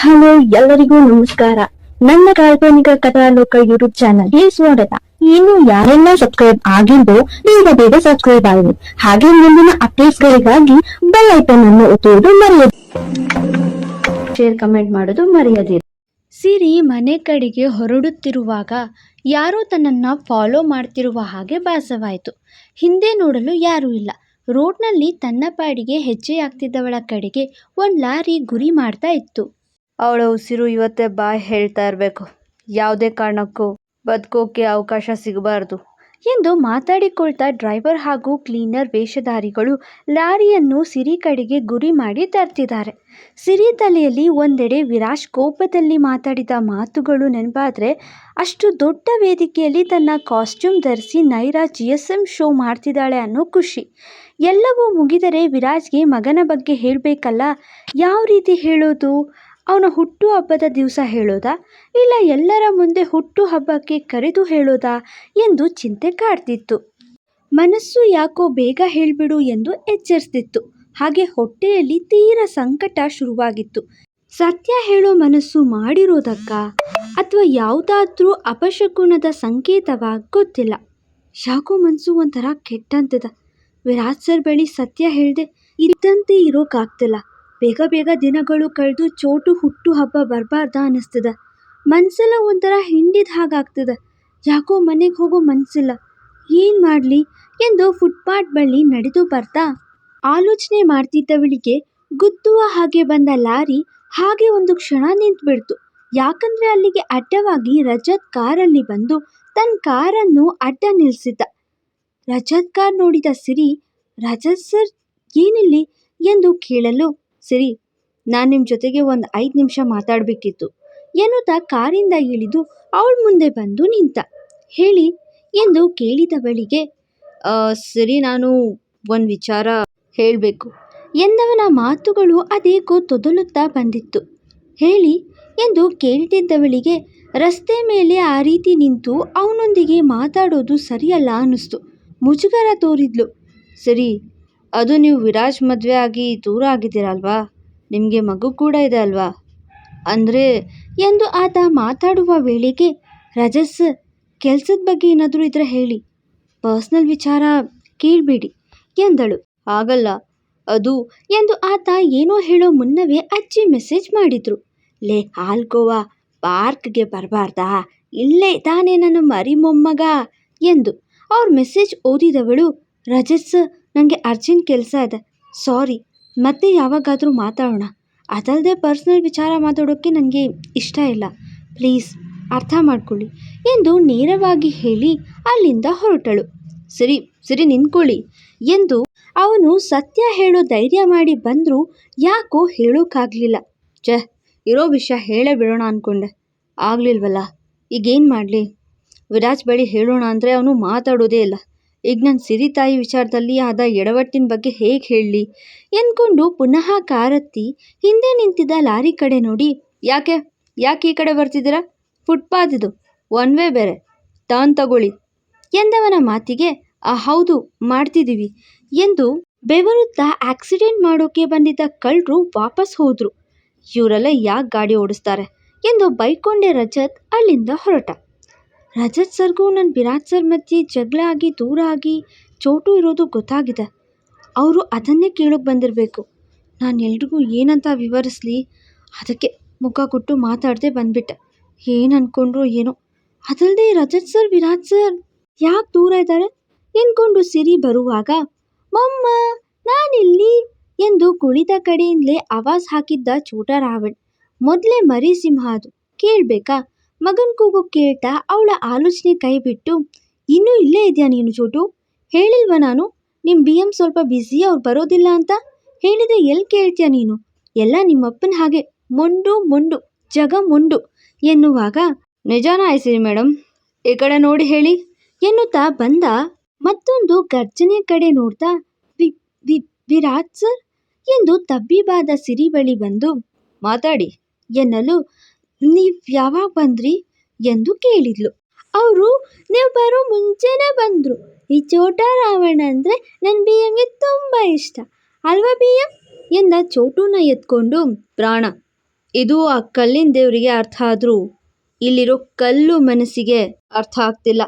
Hello, ಎಲ್ಲರಿಗೂ ನಮಸ್ಕಾರ. ನನ್ನ ಕಾಲ್ಪನಿಕ ಕಥಾಲೋಕ ಯೂಟ್ಯೂಬ್ ಚಾನಲ್ಗೆ ಸ್ವಾಗತ. ಇನ್ನು ಯಾರೆಲ್ಲ ಸಬ್ಸ್ಕ್ರೈಬ್ ಆಗಿದ್ದು ಬೇಗ ಬೇಗ ಸಬ್ಸ್ಕ್ರೈಬ್ ಆಗಿ. ಹಾಗೆ ಮುಂದಿನ ಅಪ್ಡೇಟ್ಸ್ ಗಳಿಗಾಗಿ ಬೆಲ್ ಐಕನ್ ಅನ್ನು ಒತ್ತುವುದು ಮರೆಯದು ಶೇರ್ ಕಮೆಂಟ್ ಮಾಡೋದು ಮರೆಯದಿರಿ. ಸಿರಿ ಮನೆ ಕಡೆಗೆ ಹೊರಡುತ್ತಿರುವಾಗ ಯಾರೋ ತನ್ನನ್ನು ಫಾಲೋ ಮಾಡ್ತಿರುವ ಹಾಗೆ ಭಾಸವಾಯಿತು. ಹಿಂದೆ ನೋಡಲು ಯಾರೂ ಇಲ್ಲ. ರೋಡ್ನಲ್ಲಿ ತನ್ನ ಪಾಡಿಗೆ ಹೆಜ್ಜೆಯಾಗ್ತಿದ್ದವಳ ಕಡೆಗೆ ಒಂದು ಲಾರಿ ಗುರಿ ಮಾಡ್ತಾ ಇತ್ತು. ಅವಳ ಉಸಿರು ಇವತ್ತೇ ಬಾಯ್ ಹೇಳ್ತಾ ಇರಬೇಕು. ಯಾವುದೇ ಕಾರಣಕ್ಕೂ ಬದುಕೋಕೆ ಅವಕಾಶ ಸಿಗಬಾರ್ದು. ಎಂದು ಮಾತಾಡಿಕೊಳ್ತಾ ಡ್ರೈವರ್ ಹಾಗೂ ಕ್ಲೀನರ್ ವೇಷಧಾರಿಗಳು ಲಾರಿಯನ್ನು ಸಿರಿ ಕಡೆಗೆ ಗುರಿ ಮಾಡಿ ತರ್ತಿದ್ದಾರೆ. ಸಿರಿ ತಲೆಯಲ್ಲಿ ಒಂದೆಡೆ ವಿರಾಜ್ ಕೋಪದಲ್ಲಿ ಮಾತಾಡಿದ ಮಾತುಗಳು ನೆನಪಾದರೆ, ಅಷ್ಟು ದೊಡ್ಡ ವೇದಿಕೆಯಲ್ಲಿ ತನ್ನ ಕಾಸ್ಟ್ಯೂಮ್ ಧರಿಸಿ Nyra G S M show ಮಾಡ್ತಿದ್ದಾಳೆ ಅನ್ನೋ ಖುಷಿ. ಎಲ್ಲವೂ ಮುಗಿದರೆ ವಿರಾಜ್ಗೆ ಮಗನ ಬಗ್ಗೆ ಹೇಳಬೇಕಲ್ಲ? ಯಾವ ರೀತಿ ಹೇಳೋದು? ಅವನ ಹುಟ್ಟು ಹಬ್ಬದ ದಿವಸ ಹೇಳೋದಾ? ಇಲ್ಲ ಎಲ್ಲರ ಮುಂದೆ ಹುಟ್ಟು ಹಬ್ಬಕ್ಕೆ ಕರೆದು ಹೇಳೋದಾ? ಎಂದು ಚಿಂತೆ ಕಾಡ್ತಿತ್ತು. ಮನಸ್ಸು ಯಾಕೋ ಬೇಗ ಹೇಳ್ಬಿಡು ಎಂದು ಎಚ್ಚರಿಸ್ತಿತ್ತು. ಹಾಗೆ ಹೊಟ್ಟೆಯಲ್ಲಿ ತೀರ ಸಂಕಟ ಶುರುವಾಗಿತ್ತು. ಸತ್ಯ ಹೇಳೋ ಮನಸ್ಸು ಮಾಡಿರೋದಕ್ಕ? ಅಥವಾ ಯಾವುದಾದ್ರೂ ಅಪಶಕುನದ ಸಂಕೇತವ? ಗೊತ್ತಿಲ್ಲ. ಯಾಕೋ ಮನಸ್ಸು ಒಂಥರ ಕೆಟ್ಟಂತದ. ವಿರಾಜ್ ಸರ್ ಬಳಿ ಸತ್ಯ ಹೇಳ್ದೆ ಇದ್ದಂತೆ ಇರೋಕ್ಕಾಗ್ತಿಲ್ಲ ಬೇಗ ಬೇಗ ದಿನಗಳು ಕಳೆದು ಚೋಟು ಹುಟ್ಟು ಹಬ್ಬ ಬರಬಾರ್ದ ಅನ್ನಿಸ್ತದ. ಮನಸ್ಸೆಲ್ಲ ಒಂಥರ ಹಿಂಡಿದ ಹಾಗಾಗ್ತದ. ಯಾಕೋ ಮನೆಗೆ ಹೋಗೋ ಮನಸ್ಸಿಲ್ಲ ಏನು ಮಾಡಲಿ? ಎಂದು ಫುಟ್ಪಾತ್ ಬಳಿ ನಡೆದು ಬರ್ತಾ ಆಲೋಚನೆ ಮಾಡ್ತಿದ್ದವಳಿಗೆ ಗುದ್ದುವ ಹಾಗೆ ಬಂದ ಲಾರಿ ಹಾಗೆ ಒಂದು ಕ್ಷಣ ನಿಂತುಬಿಡ್ತು. ಯಾಕಂದ್ರೆ ಅಲ್ಲಿಗೆ ಅಡ್ಡವಾಗಿ ರಜತ್ ಕಾರಲ್ಲಿ ಬಂದು ತನ್ನ ಕಾರನ್ನು ಅಡ್ಡ ನಿಲ್ಲಿಸಿದ್ದ ರಜತ್ ಕಾರ್ ನೋಡಿದ ಸಿರಿ, ರಜತ್ ಸರ್, ಏನಿಲ್ಲಿ? ಎಂದು ಕೇಳಲು ಸಿರಿ ನಾನು ನಿಮ್ಮ ಜೊತೆಗೆ ಒಂದು ಐದು ನಿಮಿಷ ಮಾತಾಡಬೇಕಿತ್ತು. ಎನ್ನುತ್ತಾ ಕಾರಿಂದ ಇಳಿದು ಅವಳ ಮುಂದೆ ಬಂದು ನಿಂತ. ಹೇಳಿ ಎಂದು ಕೇಳಿದವಳಿಗೆ "ಆ, ಸರಿ ನಾನು ಒಂದು ವಿಚಾರ ಹೇಳಬೇಕು. ಎಂದವನ ಮಾತುಗಳು ಅದೇಕೋ ತೊದಲುತ್ತಾ ಬಂದಿತ್ತು. ಹೇಳಿ ಎಂದು ಕೇಳ್ತಿದ್ದವಳಿಗೆ ರಸ್ತೆ ಮೇಲೆ ಆ ರೀತಿ ನಿಂತು ಅವನೊಂದಿಗೆ ಮಾತಾಡೋದು ಸರಿಯಲ್ಲ ಅನ್ನಿಸ್ತು. ಮುಜುಗರ ತೋರಿದ್ಲು. ಸರಿ ಅದು ನೀವು ವಿರಾಜ್ ಮದುವೆ ಆಗಿ ದೂರ ಆಗಿದ್ದೀರಲ್ವಾ? ನಿಮಗೆ ಮಗು ಕೂಡ ಇದೆ ಅಲ್ವಾ? ಅಂದರೆ, ಎಂದು ಆತ ಮಾತಾಡುವ ವೇಳೆಗೆ ರಜಸ್ ಕೆಲಸದ ಬಗ್ಗೆ ಏನಾದರೂ ಇದ್ರೆ ಹೇಳಿ. ಪರ್ಸ್ನಲ್ ವಿಚಾರ ಕೇಳಬೇಡಿ, ಎಂದಳು. ಆಗಲ್ಲ. ಅದು, ಎಂದು ಆತ ಏನೋ ಹೇಳೋ ಮುನ್ನವೇ ಅಜ್ಜಿ ಮೆಸೇಜ್ ಮಾಡಿದ್ರು. ಲೇ ಆಲ್ಕೋವಾ ಪಾರ್ಕ್ಗೆ ಬರಬಾರ್ದಾ? ಇಲ್ಲೇ ತಾನೇ ನನ್ನ ಮರಿ ಮೊಮ್ಮಗ ಎಂದು. ಅವ್ರ ಮೆಸೇಜ್ ಓದಿದವಳು ರಜಸ್ ನನಗೆ ಅರ್ಜೆಂಟ್ ಕೆಲಸ ಇದೆ. ಸಾರಿ, ಮತ್ತೆ ಯಾವಾಗಾದರೂ ಮಾತಾಡೋಣ. ಅದಲ್ಲದೆ ಪರ್ಸ್ನಲ್ ವಿಚಾರ ಮಾತಾಡೋಕ್ಕೆ ನನಗೆ ಇಷ್ಟ ಇಲ್ಲ. ಪ್ಲೀಸ್, ಅರ್ಥ ಮಾಡ್ಕೊಳ್ಳಿ. ಎಂದು ನೇರವಾಗಿ ಹೇಳಿ ಅಲ್ಲಿಂದ ಹೊರಟಳು. ಸರಿ ಸರಿ, ನಿಂತ್ಕೊಳ್ಳಿ ಎಂದು ಅವನು ಸತ್ಯ ಹೇಳೋ ಧೈರ್ಯ ಮಾಡಿ ಬಂದರೂ ಯಾಕೋ ಹೇಳೋಕ್ಕಾಗಲಿಲ್ಲ ಛೇ, ಇರೋ ವಿಷಯ ಹೇಳೇ ಬಿಡೋಣ ಅಂದ್ಕೊಂಡೆ ಆಗಲಿಲ್ವಲ್ಲ, ಈಗೇನು ಮಾಡಲಿ? ವಿರಾಜ್ ಬಳಿ ಹೇಳೋಣ ಅಂದರೆ ಅವನು ಮಾತಾಡೋದೇ ಇಲ್ಲ. ಈಗ ನನ್ನ ಸಿರಿ ತಾಯಿ ವಿಚಾರದಲ್ಲಿ ಆದ ಎಡವಟ್ಟಿನ ಬಗ್ಗೆ ಹೇಗೆ ಹೇಳಲಿ? ಎಂದ್ಕೊಂಡು ಪುನಃ ಕಾರತ್ತಿ ಹಿಂದೆ ನಿಂತಿದ್ದ ಲಾರಿ ಕಡೆ ನೋಡಿ, ಯಾಕೆ? ಯಾಕೆ ಈ ಕಡೆ ಬರ್ತಿದ್ದೀರಾ? ಫುಟ್ಪಾತ್ ಇದು, ಒನ್ ವೇ ಬೇರೆ, ಟರ್ನ್ ತಗೊಳ್ಳಿ ಎಂದವನ ಮಾತಿಗೆ, ಆ, ಹೌದು, ಮಾಡ್ತಿದ್ದೀವಿ ಎಂದು ಬೆವರುತ್ತಾ ಆಕ್ಸಿಡೆಂಟ್ ಮಾಡೋಕೆ ಬಂದಿದ್ದ ಕಳ್ಳರು ವಾಪಸ್ ಹೋದರು. ಇವರೆಲ್ಲ ಯಾಕೆ ಗಾಡಿ ಓಡಿಸ್ತಾರೆ ಎಂದು ಬೈಕೊಂಡೆ ರಜತ್ ಅಲ್ಲಿಂದ ಹೊರಟ. ರಜತ್ ಸರ್ಗೂ ನನ್ನ ವಿರಾಟ್ ಸರ್ ಮಧ್ಯೆ ಜಗಳ ಆಗಿ ದೂರ ಆಗಿ ಚೋಟು ಇರೋದು ಗೊತ್ತಾಗಿದೆ. ಅವರು ಅದನ್ನೇ ಕೇಳೋಕೆ ಬಂದಿರಬೇಕು. ನಾನು ಎಲ್ರಿಗೂ ಏನಂತ ವಿವರಿಸ್ಲಿ? ಅದಕ್ಕೆ ಮುಖ ಕೊಟ್ಟು ಮಾತಾಡದೆ ಬಂದ್ಬಿಟ್ಟೆ. ಏನು ಅಂದ್ಕೊಂಡ್ರು ಏನೋ. ಅದಲ್ಲದೆ ರಜತ್ ಸರ್ ವಿರಾಜ್ ಸರ್ ಯಾಕೆ ದೂರ ಇದ್ದಾರೆ ಎಂದ್ಕೊಂಡು ಸಿರಿ ಬರುವಾಗ, ಮಮ್ಮ, ನಾನಿಲ್ಲಿ ಎಂದು ಕುಳಿತ ಕಡೆಯಿಂದಲೇ ಆವಾಜ್ ಹಾಕಿದ್ದ ಚೋಟ ರಾವಣ್. ಮೊದಲೇ ಮರಿ ಸಿಂಹ ಅದು. ಕೇಳಬೇಕಾ? ಮಗನ್ ಕೂಗು ಕೇಳ್ತಾ ಅವಳ ಆಲೋಚನೆ ಕೈ ಬಿಟ್ಟು ಇನ್ನೂ ಇಲ್ಲೇ ಇದೆಯಾ ನೀನು ಚೋಟು? ಹೇಳಿಲ್ವ ನಾನು? ನಿಮ್ಮ ಬಿ ಎಂ ಸ್ವಲ್ಪ ಬ್ಯುಸಿ, ಅವ್ರು ಬರೋದಿಲ್ಲ ಅಂತ? ಹೇಳಿದ್ರೆ ಎಲ್ಲಿ ಕೇಳ್ತೀಯ ನೀನು? ಎಲ್ಲ ನಿಮ್ಮಪ್ಪನ ಹಾಗೆ ಮೊಂಡು ಮೊಂಡು, ಜಗ ಮೊಂಡು ಎನ್ನುವಾಗ, ನಿಜಾನ ಆಯ್ಸಿರಿ ಮೇಡಮ್ ಈ ಕಡೆ ನೋಡಿ ಹೇಳಿ ಎನ್ನುತ್ತಾ ಬಂದ ಮತ್ತೊಂದು ಗರ್ಜನೆ ಕಡೆ ನೋಡ್ತಾ, ವಿ ವಿ ವಿರಾಟ್ ಸರ್? ಎಂದು ತಬ್ಬಿಬಾದ ಸಿರಿ ಬಳಿ ಬಂದು, ಮಾತಾಡಿ ಎನ್ನಲು ನೀವು ಯಾವಾಗ ಬಂದ್ರಿ ಎಂದು ಕೇಳಿದ್ಲು. ಅವರು, ನೀವು ಬರೋ ಮುಂಚೆನೇ ಬಂದರು. ಈ ಚೋಟ ರಾವಣ ಅಂದರೆ ನನ್ನ ಬಿ ತುಂಬ ಇಷ್ಟ. ಅಲ್ವಾ ಬಿ ಎಂದ ಚೋಟುನ ಎತ್ಕೊಂಡು, ಪ್ರಾಣ, ಇದು ಆ ಕಲ್ಲಿನ ದೇವರಿಗೆ ಅರ್ಥ ಆದರೂ ಇಲ್ಲಿರೋ ಕಲ್ಲು ಮನಸ್ಸಿಗೆ ಅರ್ಥ ಆಗ್ತಿಲ್ಲ.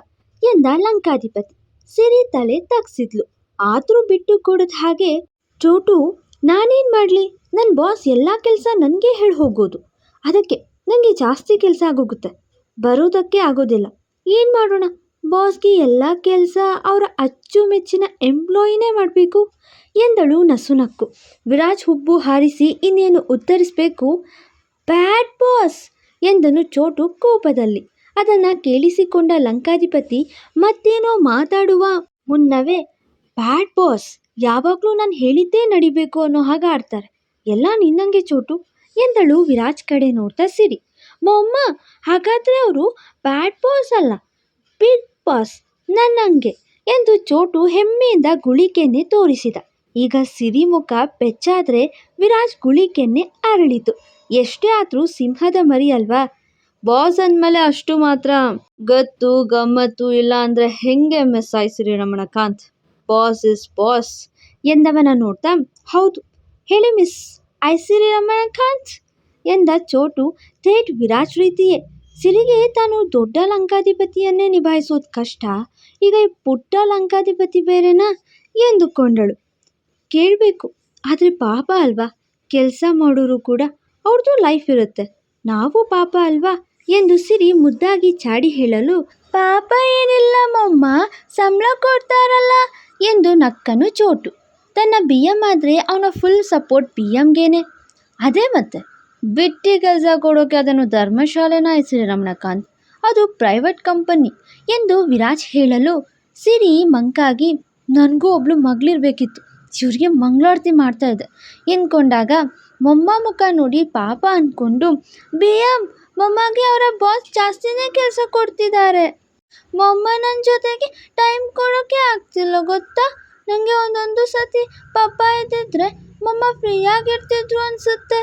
ಎಂದ ಲಂಕಾಧಿಪತಿ. ಸಿರಿ ತಲೆ ತಗ್ಸಿದ್ಲು. ಆದರೂ ಬಿಟ್ಟು ಕೊಡದ ಹಾಗೆ, ಚೋಟು, ನಾನೇನು ಮಾಡಲಿ? ನನ್ನ ಬಾಸ್ ಎಲ್ಲ ಕೆಲಸ ನನಗೆ ಹೇಳಿ ಹೋಗೋದು. ಅದಕ್ಕೆ ನನಗೆ ಜಾಸ್ತಿ ಕೆಲಸ ಆಗೋಗುತ್ತೆ. ಬರೋದಕ್ಕೆ ಆಗೋದಿಲ್ಲ. ಏನು ಮಾಡೋಣ? ಬಾಸ್ಗೆ ಎಲ್ಲ ಕೆಲಸ ಅವರ ಅಚ್ಚುಮೆಚ್ಚಿನ ಎಂಪ್ಲಾಯಿನೇ ಮಾಡಬೇಕು. ಎಂದಳು ನಸುನಕ್ಕು. ವಿರಾಜ್ ಹುಬ್ಬು ಹಾರಿಸಿ ಇನ್ನೇನು ಉತ್ತರಿಸಬೇಕು? Bad boss! ಎಂದನು ಚೋಟು ಕೋಪದಲ್ಲಿ. ಅದನ್ನು ಕೇಳಿಸಿಕೊಂಡ ಲಂಕಾಧಿಪತಿ ಮತ್ತೇನೋ ಮಾತಾಡುವ ಮುನ್ನವೇ, ಬ್ಯಾಡ್ ಬಾಸ್! ಯಾವಾಗಲೂ ನಾನು ಹೇಳಿದ್ದೇ ನಡಿಬೇಕು ಅನ್ನೋ ಹಾಗೆ ಆಡ್ತಾರೆ. ಎಲ್ಲ ನಿನ್ನಂಗೆ ಚೋಟು. ಎಂದಳು ವಿರಾಜ್ ಕಡೆ ನೋಡ್ತಾ ಸಿರಿ. ಮೊಮ್ಮ, ಹಾಗಾದರೆ ಅವರು ಬ್ಯಾಡ್ ಬಾಸ್ ಅಲ್ಲ? ಬಿಗ್ ಬಾಸ್ ನನ್ನಂಗೆ ಎಂದು ಚೋಟು ಹೆಮ್ಮೆಯಿಂದ ಗುಳಿಕೆನ್ನೆ ತೋರಿಸಿದ. ಈಗ ಸಿರಿ ಮುಖ ಬೆಚ್ಚಾದರೆ ವಿರಾಜ್ ಗುಳಿಕೆನ್ನೆ ಅರಳಿತು. ಎಷ್ಟೇ ಆದರೂ ಸಿಂಹದ ಮರಿ ಅಲ್ವಾ? ಬಾಸ್ ಅಂದಮೇಲೆ ಅಷ್ಟು ಮಾತ್ರ. ಗತ್ತು, ಗಮ್ಮತ್ತು ಇಲ್ಲ ಅಂದರೆ ಹೆಂಗೆ ಮಿಸ್ ಆಯ್ಸಿರಿ ರಮಣಕಾಂತ್ ಬಾಸ್ ಇಸ್ ಬಾಸ್ ಎಂದವನ ನೋಡ್ತಾ, ಹೌದು, ಹೇಳಿ ಮಿಸ್ ಐಸಿರಿ ರಮಣಕಾಂತ್ ಎಂದ ಚೋಟು ಥೇಟ್ ವಿರಾಜ್ ರೀತಿಯೇ. ಸಿರಿಗೆ ತಾನು ದೊಡ್ಡ ಲಂಕಾಧಿಪತಿಯನ್ನೇ ನಿಭಾಯಿಸೋದು ಕಷ್ಟ. ಈಗ ಈ ಪುಟ್ಟ ಲಂಕಾಧಿಪತಿ ಬೇರೆನಾ? ಎಂದುಕೊಂಡಳು ಕೇಳಬೇಕು. ಆದರೆ ಪಾಪ ಅಲ್ವಾ? ಕೆಲಸ ಮಾಡೋರು ಕೂಡ ಅವ್ರದ್ದು ಲೈಫ್ ಇರುತ್ತೆ. ನಾವು ಪಾಪ ಅಲ್ವಾ? ಎಂದು ಸಿರಿ ಮುದ್ದಾಗಿ ಚಾಡಿ ಹೇಳಲು, ಪಾಪ ಏನಿಲ್ಲ ಮಮ್ಮ, ಸಂಬಳ ಕೊಡ್ತಾರಲ್ಲ ಎಂದು ನಕ್ಕನು ಚೋಟು. ತನ್ನ ಬಿ ಎಂ ಆದರೆ ಅವನ ಫುಲ್ ಸಪೋರ್ಟ್ ಬಿ ಎಮ್ಗೇನೆ ಅದೇ ಮತ್ತೆ, ಬಿಟ್ಟಿ ಕೆಲಸ ಕೊಡೋಕೆ ಅದನ್ನು ಧರ್ಮಶಾಲೆನ ಹೆಸರು ರಮಣಕಾಂತ್. ಅದು ಪ್ರೈವೇಟ್ ಕಂಪನಿ ಎಂದು ವಿರಾಜ್ ಹೇಳಲು ಸಿರಿ ಮಂಕಾಗಿ ನನಗೂ ಒಬ್ಳು ಮಗಳಿರಬೇಕಿತ್ತು. ಇವ್ರಿಗೆ ಮಂಗಳಾರತಿ ಮಾಡ್ತಾ ಇದ್ದೆ. ಎಂದ್ಕೊಂಡಾಗ, ಮೊಮ್ಮ ಮುಖ ನೋಡಿ ಪಾಪ ಅಂದ್ಕೊಂಡು ಬಿ ಎಂ ಮೊಮ್ಮಗೆ ಅವರ ಬಾಸ್ ಜಾಸ್ತಿನೇ ಕೆಲಸ ಕೊಡ್ತಿದ್ದಾರೆ. ಮೊಮ್ಮ ನನ್ನ ಜೊತೆಗೆ ಟೈಮ್ ಕೊಡೋಕ್ಕೆ ಆಗ್ತಿಲ್ಲ, ಗೊತ್ತಾ? ನನಗೆ ಒಂದೊಂದು ಸತಿ ಪಪ್ಪ ಇದ್ದಿದ್ರೆ ಮೊಮ್ಮ ಫ್ರೀಯಾಗಿರ್ತಿದ್ರು ಅನಿಸುತ್ತೆ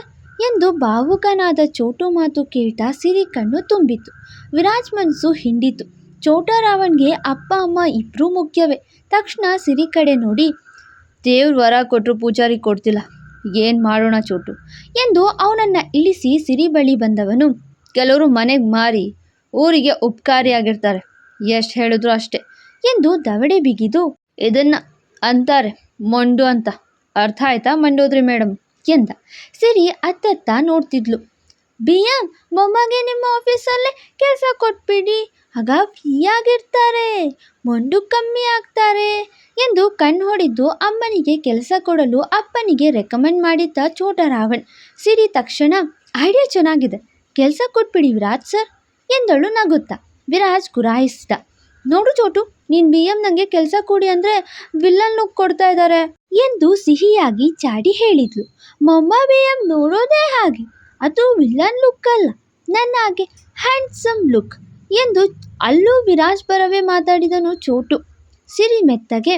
ಎಂದು ಭಾವುಕನಾದ ಚೋಟು ಮಾತು ಕೇಳ್ತಾ ಸಿರಿ ಕಣ್ಣು ತುಂಬಿತು. ವಿರಾಜ್ ಮನಸ್ಸು ಹಿಂಡಿತು. ಚೋಟರಾವಣ್ಗೆ ಅಪ್ಪ, ಅಮ್ಮ ಇಬ್ಬರೂ ಮುಖ್ಯವೇ. ತಕ್ಷಣ ಸಿರಿ ಕಡೆ ನೋಡಿ, ದೇವ್ರ ವರ ಕೊಟ್ಟರು ಪೂಜಾರಿ ಕೊಡ್ತಿಲ್ಲ. ಏನು ಮಾಡೋಣ ಚೋಟು ಎಂದು ಅವನನ್ನು ಇಳಿಸಿ ಸಿರಿ ಬಳಿ ಬಂದವನು. ಕೆಲವರು ಮನೆಗೆ ಮಾರಿ, ಊರಿಗೆ ಉಪಕಾರಿಯಾಗಿರ್ತಾರೆ ಎಷ್ಟು ಹೇಳಿದ್ರು ಅಷ್ಟೇ ಎಂದು ದವಡೆ ಬಿಗಿದು, ಇದನ್ನು ಅಂತಾರೆ. ಮೊಂಡು ಅಂತ. ಅರ್ಥ ಆಯ್ತಾ ಮಂಡೋದ್ರಿ ಮೇಡಮ್? ಎಂದ. ಸಿರಿ, ಅತ್ತತ್ತ ನೋಡ್ತಿದ್ಲು. ಬಿ ಎಂ ಮೊಮ್ಮಗೆ ನಿಮ್ಮ ಆಫೀಸಲ್ಲೇ ಕೆಲಸ ಕೊಟ್ಬಿಡಿ. ಆಗ ಫ್ರೀಯಾಗಿರ್ತಾರೆ. ಮೊಂಡು ಕಮ್ಮಿ ಆಗ್ತಾರೆ ಎಂದು ಕಣ್ಣು ಹೊಡೆದು ಅಮ್ಮನಿಗೆ ಕೆಲಸ ಕೊಡಲು ಅಪ್ಪನಿಗೆ ರೆಕಮೆಂಡ್ ಮಾಡಿದ್ದ ಚೋಟ ರಾವಣ್ ಸಿರಿ ತಕ್ಷಣ ಐಡಿಯಾ ಚೆನ್ನಾಗಿದೆ. ಕೆಲಸ ಕೊಟ್ಬಿಡಿ ವಿರಾಜ್ ಸರ್ ಎಂದಳು ನಗುತ್ತಾ. ವಿರಾಜ್ ಗುರಾಯಿಸಿದ. ನೋಡು ಚೋಟು ನೀನು ಬಿ ಎಂ ನಂಗೆ ಕೆಲಸ ಕೊಡಿ ಅಂದರೆ ವಿಲ್ಲನ್ ಲುಕ್ ಕೊಡ್ತಾ ಇದ್ದಾರೆ ಎಂದು ಸಿಹಿಯಾಗಿ ಚಾಡಿ ಹೇಳಿದ್ಲು. ಮಮ್ಮ ಬಿ ಎಂ ನೋಡೋದೇ ಹಾಗೆ. ಅದು ವಿಲ್ಲನ್ ಲುಕ್ ಅಲ್ಲ, ನನ್ನ ಹಾಗೆ ಹ್ಯಾಂಡ್ಸಮ್ ಲುಕ್ ಎಂದು ಅಲ್ಲೂ ವಿರಾಜ್ ಪರವೇ ಮಾತಾಡಿದನು ಚೋಟು. ಸಿರಿ ಮೆತ್ತಗೆ,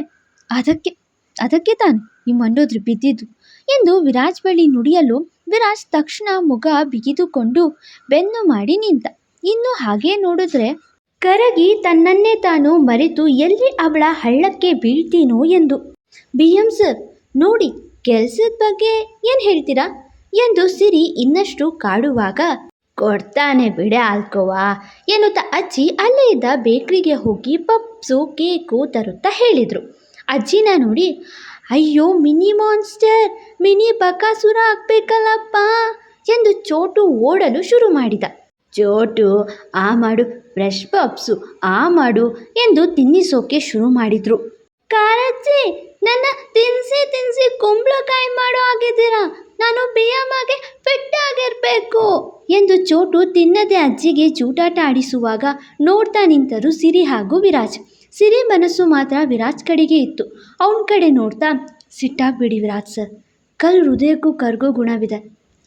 ಅದಕ್ಕೆ ಅದಕ್ಕೆ ತಾನು ನಿಮ್ಮ ಮಂಡೋದ್ರಿ ಬಿದ್ದಿದ್ದು ಎಂದು ವಿರಾಜ್ ಬಳಿ ನುಡಿಯಲು ವಿರಾಜ್ ತಕ್ಷಣ ಮುಖ ಬಿಗಿದುಕೊಂಡು ಬೆನ್ನು ಮಾಡಿ ನಿಂತ. ಇನ್ನು ಹಾಗೆ ನೋಡಿದ್ರೆ ಕರಗಿ ತನ್ನನ್ನೇ ತಾನು ಮರೆತು ಎಲ್ಲಿ ಅವಳ ಹಳ್ಳಕ್ಕೆ ಬೀಳ್ತೀನೋ ಎಂದು. ಬಿ ಎಂ ಸರ್, ನೋಡಿ, ಕೆಲಸದ ಬಗ್ಗೆ ಏನು ಹೇಳ್ತೀರಾ? ಎಂದು ಸಿರಿ ಇನ್ನಷ್ಟು ಕಾಡುವಾಗ, ಕೊಡ್ತಾನೆ ಬಿಡೆ ಆಲ್ಕೋವಾ ಎನ್ನುತ್ತಾ ಅಜ್ಜಿ ಅಲ್ಲೇ ಇದ್ದ ಬೇಕ್ರಿಗೆ ಹೋಗಿ ಪಪ್ಸು, ಕೇಕು ತರುತ್ತಾ ಹೇಳಿದರು. ಅಜ್ಜಿನ ನೋಡಿ, ಅಯ್ಯೋ, ಮಿನಿ ಮಾನ್ಸ್ಟರ್, ಮಿನಿ ಬಕಾಸುರ ಆಗ್ಬೇಕಲ್ಲಪ್ಪ ಎಂದು ಚೋಟು ಓಡಲು ಶುರು ಮಾಡಿದ. ಚೋಟು, ಆ ಮಾಡು ಫ್ರೆಶ್ ಪಪ್ಸು ಆ ಮಾಡು ಎಂದು ತಿನ್ನಿಸೋಕೆ ಶುರು ಮಾಡಿದ್ರು. ಕಾರಜ್ಜಿ ನನ್ನ ತಿನ್ಸಿ ತಿನ್ಸಿ ಕುಂಬಳಕಾಯಿ ಮಾಡೋ ಆಗಿದ್ದೀರಾ ನಾನು ಬಿಯಮ್ಮಗೆ ಫಿಟ್ ಆಗಿರಬೇಕು ಎಂದು ಚೋಟು ತಿನ್ನದೆ ಅಜ್ಜಿಗೆ ಚೂಟಾಟ ಆಡಿಸುವಾಗ ನೋಡ್ತಾ ನಿಂತರು ಸಿರಿ ಹಾಗೂ ವಿರಾಜ್. ಸಿರಿ ಮನಸ್ಸು ಮಾತ್ರ ವಿರಾಜ್ ಕಡೆಗೆ ಇತ್ತು. ಅವನ ಕಡೆ ನೋಡ್ತಾ, ಸಿಟ್ಟಾಗ್ಬಿಡಿ ವಿರಾಜ್ ಸರ್ ಕಲ್ ಹೃದಯಕ್ಕೂ ಕರ್ಗೋ ಗುಣವಿದೆ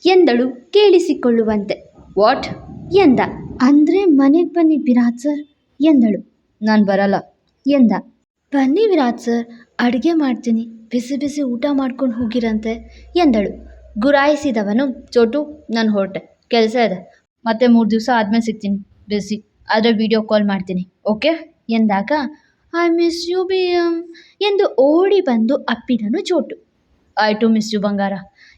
ಎಂದಳು ಕೇಳಿಸಿಕೊಳ್ಳುವಂತೆ. ವಾಟ್? ಎಂದ. ಅಂದರೆ ಮನೆಗೆ ಬನ್ನಿ ವಿರಾಜ್ ಸರ್, ಎಂದಳು. ನಾನು ಬರಲ್ಲ, ಎಂದ. ಬನ್ನಿ ವಿರಾಜ್ ಸರ್, ಅಡುಗೆ ಮಾಡ್ತೀನಿ. ಬಿಸಿ ಬಿಸಿ ಊಟ ಮಾಡ್ಕೊಂಡು ಹೋಗಿರಂತೆ, ಎಂದಳು. ಗುರಾಯಿಸಿದವನು, ಚೋಟು, ನಾನು ಹೊರಟೆ. ಕೆಲಸ ಇದೆ. ಮತ್ತೆ ಮೂರು ದಿವಸ ಆದಮೇಲೆ ಸಿಗ್ತೀನಿ. ಬಿಸಿ. ಆದರೆ ವಿಡಿಯೋ ಕಾಲ್ ಮಾಡ್ತೀನಿ. ಓಕೆ? ಎಂದಾಗ, ಐ ಮಿಸ್ ಯು ಬಿ ಎಂದು ಓಡಿ ಬಂದು ಅಪ್ಪಿದನು ಚೋಟು. ಟು ಮಿಸ್ ಯು, ಬಂಗಾರ,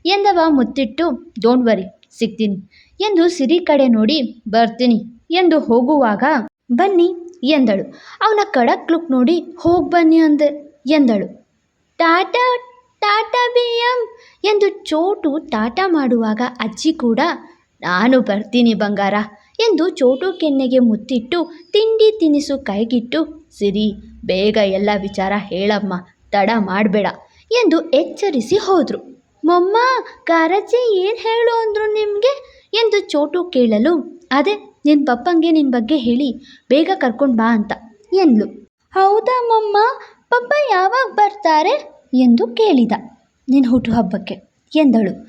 ಎಂದವ ಮುತ್ತಿಟ್ಟು, ಡೋಂಟ್ ವರಿ, ಸಿಗ್ತೀನಿ. ಎಂದು ಸಿರಿ ಕಡೆ ನೋಡಿ, ಬರ್ತೀನಿ ಎಂದು ಹೋಗುವಾಗ, ಬನ್ನಿ ಎಂದಳು. ಅವನ ಕಡಕ್ ಲುಕ್ ನೋಡಿ, ಹೋಗಿ ಬನ್ನಿ ಅಂದೆ ಎಂದಳು. ಟಾಟಾ ಟಾಟಾ ಬಿ ಎಂ ಎಂದು ಚೋಟು ಟಾಟಾ ಮಾಡುವಾಗ ಅಜ್ಜಿ ಕೂಡ, ನಾನು ಬರ್ತೀನಿ ಬಂಗಾರ ಎಂದು ಚೋಟು ಕೆನ್ನೆಗೆ ಮುತ್ತಿಟ್ಟು, ತಿಂಡಿ ತಿನಿಸು ಕೈಗಿಟ್ಟು, ಸಿರಿ, ಬೇಗ ಎಲ್ಲ ವಿಚಾರ ಹೇಳಮ್ಮ, ತಡ ಮಾಡಬೇಡ ಎಂದು ಎಚ್ಚರಿಸಿ ಹೋದರು. ಮೊಮ್ಮ ಕಾರಜ್ಜಿ ಏನು ಹೇಳು ಅಂದರು ನಿಮಗೆ? ಎಂದು ಚೋಟು ಕೇಳಲು, ಅದೇ ನಿನ್ನ ಪಪ್ಪಂಗೆ ನಿನ್ನ ಬಗ್ಗೆ ಹೇಳಿ, ಬೇಗ ಕರ್ಕೊಂಡು ಬಾ ಅಂತ, ಎಂದ್ಲು. ಹೌದಾ ಮಮ್ಮ, ಪಪ್ಪ ಯಾವಾಗ ಬರ್ತಾರೆ? ಎಂದು ಕೇಳಿದ. ನಿನ್ನ ಹುಟ್ಟುಹಬ್ಬಕ್ಕೆ ಎಂದಳು.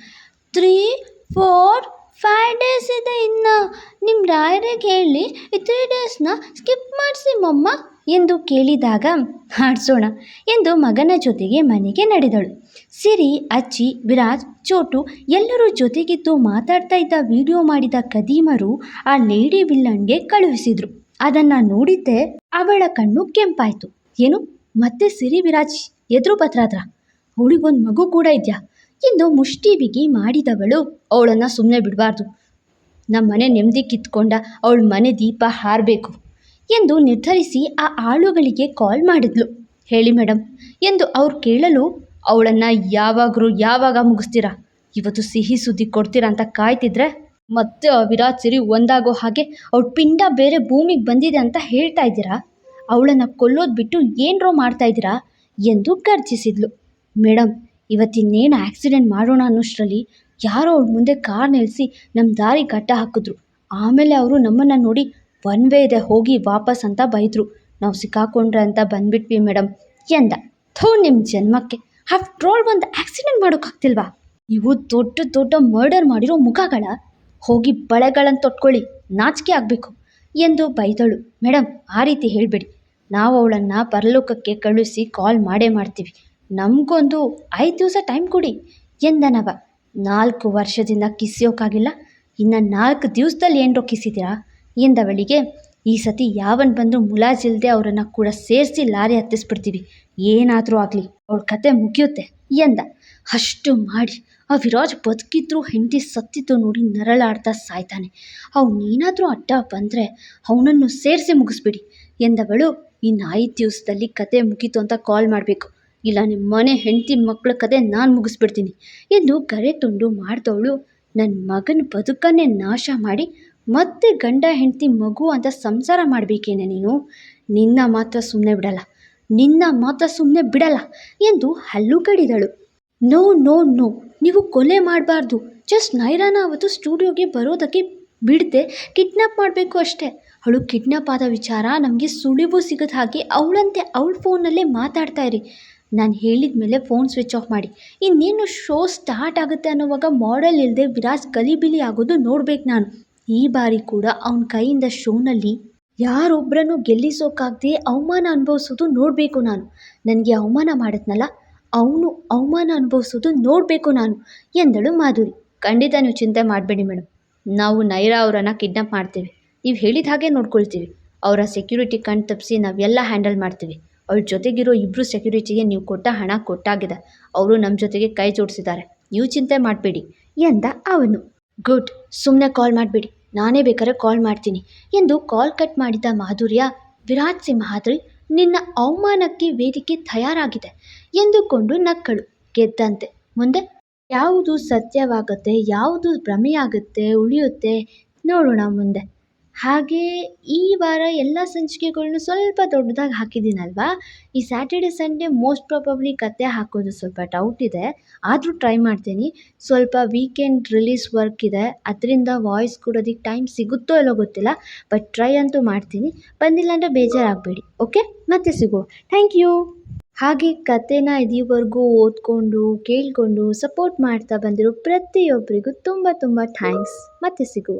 ತ್ರೀ ಫೋರ್ ಫೈವ್ ಡೇಸ್ ಇದೆ ಇನ್ನು. ನಿಮ್ಮ ರಾಯರಿಗೆ ಹೇಳಿ, ಈ ತ್ರೀ ಡೇಸ್ನ ಸ್ಕಿಪ್ ಮಾಡಿಸಿ ಮಮ್ಮ. ಎಂದು ಕೇಳಿದಾಗ, ಹಾಡ್ಸೋಣ ಎಂದು ಮಗನ ಜೊತೆಗೆ ಮನೆಗೆ ನಡೆದಳು. ಸಿರಿ ಅಚ್ಚಿ ವಿರಾಜ್, ಚೋಟು ಎಲ್ಲರೂ ಜೊತೆಗಿದ್ದು ಮಾತಾಡ್ತಾ ಇದ್ದ ವಿಡಿಯೋ ಮಾಡಿದ ಕದೀಮರು ಆ ಲೇಡಿ ವಿಲ್ಲನ್ಗೆ ಕಳುಹಿಸಿದ್ರು. ಅದನ್ನು ನೋಡಿದ್ದೆ ಅವಳ ಕಣ್ಣು ಕೆಂಪಾಯಿತು. ಏನು? ಮತ್ತೆ ಸಿರಿ, ವಿರಾಜ್, ಎದುರು ಪತ್ರಾದ್ರ ಅವಳಿಗೊಂದು ಮಗು ಕೂಡ ಇದೆಯಾ? ಎಂದು ಮುಷ್ಟಿ ಬಿಗಿ ಮಾಡಿದವಳು. ಅವಳನ್ನು ಸುಮ್ಮನೆ ಬಿಡಬಾರ್ದು. ನಮ್ಮ ಮನೆ ನೆಮ್ಮದಿ ಕಿತ್ಕೊಂಡ ಅವಳ ಮನೆ ದೀಪ ಹಾರಬೇಕು. ಎಂದು ನಿರ್ಧರಿಸಿ ಆ ಆಳುಗಳಿಗೆ ಕಾಲ್ ಮಾಡಿದ್ಲು. ಹೇಳಿ ಮೇಡಮ್ ಎಂದು ಅವ್ರು ಕೇಳಲು, ಅವಳನ್ನು ಯಾವಾಗರೂ ಯಾವಾಗ ಮುಗಿಸ್ತೀರಾ? ಇವತ್ತು ಸಿಹಿ ಸುದ್ದಿ ಕೊಡ್ತೀರಾ ಅಂತ ಕಾಯ್ತಿದ್ರೆ? ಮತ್ತೆ ಆ ವಿರಾಟ್ ಸಿರಿ ಒಂದಾಗೋ ಹಾಗೆ ಅವ್ಳ ಪಿಂಡ ಬೇರೆ ಭೂಮಿಗೆ ಬಂದಿದೆ ಅಂತ ಹೇಳ್ತಾ ಇದ್ದೀರಾ? ಅವಳನ್ನು ಕೊಲ್ಲೋದು ಬಿಟ್ಟು ಏನರೋ ಮಾಡ್ತಾ ಇದ್ದೀರಾ? ಎಂದು ಗರ್ಜಿಸಿದ್ಲು. ಮೇಡಮ್ ಇವತ್ತಿನ್ನೇನು ಆಕ್ಸಿಡೆಂಟ್ ಮಾಡೋಣ ಅನ್ನೋಷ್ಟರಲ್ಲಿ ಯಾರೋ ಅವ್ಳ ಮುಂದೆ ಕಾರ್ ನಿಲ್ಲಿಸಿ ನಮ್ಮ ದಾರಿ ಕಟ್ಟ ಹಾಕಿದ್ರು. ಆಮೇಲೆ ಅವರು ನಮ್ಮನ್ನು ನೋಡಿ ಒನ್ ವೇ ಇದೆ ಹೋಗಿ ವಾಪಸ್ ಅಂತ ಬೈದರು. ನಾವು ಸಿಕ್ಕಾಕೊಂಡ್ರೆ ಅಂತ ಬಂದ್ಬಿಟ್ವಿ ಮೇಡಮ್ ಎಂದ. ಥೂ ನಿಮ್ಮ ಜನ್ಮಕ್ಕೆ. ಆಫ್ಟ್ರೋಲ್ ಒಂದು ಆಕ್ಸಿಡೆಂಟ್ ಮಾಡೋಕ್ಕಾಗ್ತಿಲ್ವಾ? ಇವು ದೊಡ್ಡ ದೊಡ್ಡ ಮರ್ಡರ್ ಮಾಡಿರೋ ಮುಖಗಳ ಹೋಗಿ ಬಳೆಗಳನ್ನು ತೊಟ್ಕೊಳ್ಳಿ, ನಾಚಿಕೆ ಆಗಬೇಕು ಎಂದು ಬೈದಳು. ಮೇಡಮ್ ಆ ರೀತಿ ಹೇಳಬೇಡಿ. ನಾವು ಅವಳನ್ನು ಪರಲೋಕಕ್ಕೆ ಕಳುಹಿಸಿ ಕಾಲ್ ಮಾಡೇ ಮಾಡ್ತೀವಿ. ನಮಗೊಂದು ಐದು ದಿವಸ ಟೈಮ್ ಕೊಡಿ ಎಂದನವ ನಾಲ್ಕು ವರ್ಷದಿಂದ ಕಿಸಿಯೋಕ್ಕಾಗಿಲ್ಲ ಇನ್ನು ನಾಲ್ಕು ದಿವಸದಲ್ಲಿ ಏನರೋ ಕಿಸಿದ್ದೀರಾ ಎಂದವಳಿಗೆ, ಈ ಸತಿ ಯಾವನ್ ಬಂದರೂ ಮುಲಾಜಿಲ್ದೆ ಅವರನ್ನು ಕೂಡ ಸೇರಿಸಿ ಲಾರಿ ಹತ್ತಿಸ್ಬಿಡ್ತೀವಿ. ಏನಾದರೂ ಆಗಲಿ, ಅವಳ ಕತೆ ಮುಗಿಯುತ್ತೆ ಎಂದ. ಅಷ್ಟು ಮಾಡಿ ಆ ವಿರಾಜ್ ಬದುಕಿದ್ರು ಹೆಂಡತಿ ಸತ್ತಿದ್ದು ನೋಡಿ ನರಳಾಡ್ತಾ ಸಾಯ್ತಾನೆ. ಅವನೇನಾದರೂ ಅಡ್ಡ ಬಂದರೆ ಅವನನ್ನು ಸೇರಿಸಿ ಮುಗಿಸ್ಬಿಡಿ ಎಂದವಳು ಇನ್ನು ಐದು ದಿವಸದಲ್ಲಿ ಕತೆ ಮುಗೀತು ಅಂತ ಕಾಲ್ ಮಾಡಬೇಕು. ಇಲ್ಲ ನಿಮ್ಮ ಮನೆ ಹೆಂಡತಿ ಮಕ್ಕಳ ಕತೆ ನಾನು ಮುಗಿಸ್ಬಿಡ್ತೀನಿ ಎಂದು ಕರೆ ತುಂಡು ಮಾಡಿದವಳು ನನ್ನ ಮಗನ ಬದುಕನ್ನೇ ನಾಶ ಮಾಡಿ ಮತ್ತೆ ಗಂಡ ಹೆಂಡತಿ ಮಗು ಅಂತ ಸಂಸಾರ ಮಾಡಬೇಕೇನೆ ನೀನು? ನಿನ್ನ ಮಾತ್ರ ಸುಮ್ಮನೆ ಬಿಡಲ್ಲ. ನಿನ್ನ ಮಾತ್ರ ಸುಮ್ಮನೆ ಬಿಡಲ್ಲ ಎಂದು ಹಲ್ಲು ಕಡಿದಳು. No no no. ನೀವು ಕೊಲೆ ಮಾಡಬಾರ್ದು. ಜಸ್ಟ್ ನೈರಾನ ಅವತ್ತು ಸ್ಟುಡಿಯೋಗೆ ಬರೋದಕ್ಕೆ ಬಿಡದೆ ಕಿಡ್ನಾಪ್ ಮಾಡಬೇಕು ಅಷ್ಟೇ. ಅವಳು ಕಿಡ್ನಾಪ್ ಆದ ವಿಚಾರ ನಮಗೆ ಸುಳಿವು ಸಿಗದ ಹಾಗೆ ಅವಳಂತೆ ಅವಳ ಫೋನಲ್ಲೇ ಮಾತಾಡ್ತಾ ಇರಿ. ನಾನು ಹೇಳಿದ ಮೇಲೆ ಫೋನ್ ಸ್ವಿಚ್ ಆಫ್ ಮಾಡಿ. ಇನ್ನೇನು ಶೋ ಸ್ಟಾರ್ಟ್ ಆಗುತ್ತೆ ಅನ್ನೋವಾಗ ಮಾಡೆಲ್ ಇಲ್ಲದೆ ವಿರಾಜ್ ಗಲಿಬಿಲಿ ಆಗೋದು ನೋಡ್ಬೇಕು ನಾನು. ಈ ಬಾರಿ ಕೂಡ ಅವನ ಕೈಯಿಂದ ಶೋನಲ್ಲಿ ಯಾರೊಬ್ಬರನ್ನು ಗೆಲ್ಲಿಸೋಕ್ಕಾಗದೆ ಅವಮಾನ ಅನುಭವಿಸೋದು ನೋಡಬೇಕು ನಾನು. ನನಗೆ ಅವಮಾನ ಮಾಡಿದ್ನಲ್ಲ ಅವನು ಅವಮಾನ ಅನುಭವಿಸೋದು ನೋಡಬೇಕು ನಾನು, ಎಂದಳು ಮಾಧುರಿ. ಖಂಡಿತ ನೀವು ಚಿಂತೆ ಮಾಡಬೇಡಿ ಮೇಡಮ್ ನಾವು ನೈರಾ ಅವರನ್ನು ಕಿಡ್ನಾಪ್ ಮಾಡ್ತೀವಿ. ನೀವು ಹೇಳಿದ ಹಾಗೆ ನೋಡ್ಕೊಳ್ತೀವಿ. ಅವರ ಸೆಕ್ಯೂರಿಟಿ ಕಣ್ ತಪ್ಪಿಸಿ ನಾವೆಲ್ಲ ಹ್ಯಾಂಡಲ್ ಮಾಡ್ತೀವಿ. ಅವ್ರ ಜೊತೆಗಿರೋ ಇಬ್ಬರು ಸೆಕ್ಯೂರಿಟಿಗೆ ನೀವು ಕೊಟ್ಟ ಹಣ ಕೊಟ್ಟಾಗಿದೆ. ಅವರು ನಮ್ಮ ಜೊತೆಗೆ ಕೈ ಜೋಡಿಸಿದ್ದಾರೆ. ನೀವು ಚಿಂತೆ ಮಾಡಬೇಡಿ, ಎಂದ ಅವನು. ಗುಡ್ ಸುಮ್ಮನೆ ಕಾಲ್ ಮಾಡಬೇಡಿ. ನಾನೇ ಬೇಕಾದ್ರೆ ಕಾಲ್ ಮಾಡ್ತೀನಿ. ಎಂದು ಕಾಲ್ ಕಟ್ ಮಾಡಿದ ಮಾಧುರ್ಯ ವಿರಾಟ್ ಸಿಂಹಾದ್ರಿ ನಿನ್ನ ಅವಮಾನಕ್ಕೆ ವೇದಿಕೆ ತಯಾರಾಗಿದೆ ಎಂದುಕೊಂಡು ನಕ್ಕಳು. ಗೆದ್ದಂತೆ. ಮುಂದೆ, ಯಾವುದು ಸತ್ಯವಾಗುತ್ತೆ, ಯಾವುದು ಭ್ರಮೆಯಾಗುತ್ತೆ, ಉಳಿಯುತ್ತೆ, ನೋಡೋಣ ಮುಂದೆ. ಹಾಗೆ ಈ ವಾರ ಎಲ್ಲ ಸಂಚಿಕೆಗಳ್ನು ಸ್ವಲ್ಪ ದೊಡ್ಡದಾಗಿ ಹಾಕಿದ್ದೀನಲ್ವಾ? ಈ ಸ್ಯಾಟರ್ಡೆ ಸಂಡೇ ಮೋಸ್ಟ್ ಪ್ರಾಬಬ್ಲಿ ಕತೆ ಹಾಕೋದು ಸ್ವಲ್ಪ ಡೌಟ್ ಇದೆ. ಆದರೂ ಟ್ರೈ ಮಾಡ್ತೀನಿ. ಸ್ವಲ್ಪ ವೀಕೆಂಡ್ ರಿಲೀಸ್ ವರ್ಕ್ ಇದೆ. ಅದರಿಂದ ವಾಯ್ಸ್ ಕೊಡೋದಕ್ಕೆ ಟೈಮ್ ಸಿಗುತ್ತೋ ಇಲ್ಲೋ ಗೊತ್ತಿಲ್ಲ. ಬಟ್ ಟ್ರೈ ಅಂತೂ ಮಾಡ್ತೀನಿ. ಬಂದಿಲ್ಲ ಅಂದರೆ ಬೇಜಾರಾಗಬೇಡಿ. ಓಕೆ ಮತ್ತೆ ಸಿಗೋ ಥ್ಯಾಂಕ್ ಯು ಹಾಗೆ ಕತೆನ ಇದೀವರೆಗೂ ಓದ್ಕೊಂಡು, ಕೇಳಿಕೊಂಡು ಸಪೋರ್ಟ್ ಮಾಡ್ತಾ ಬಂದಿರೋ ಪ್ರತಿಯೊಬ್ಬರಿಗೂ ತುಂಬ ತುಂಬ ಥ್ಯಾಂಕ್ಸ್ ಮತ್ತೆ ಸಿಗುವ.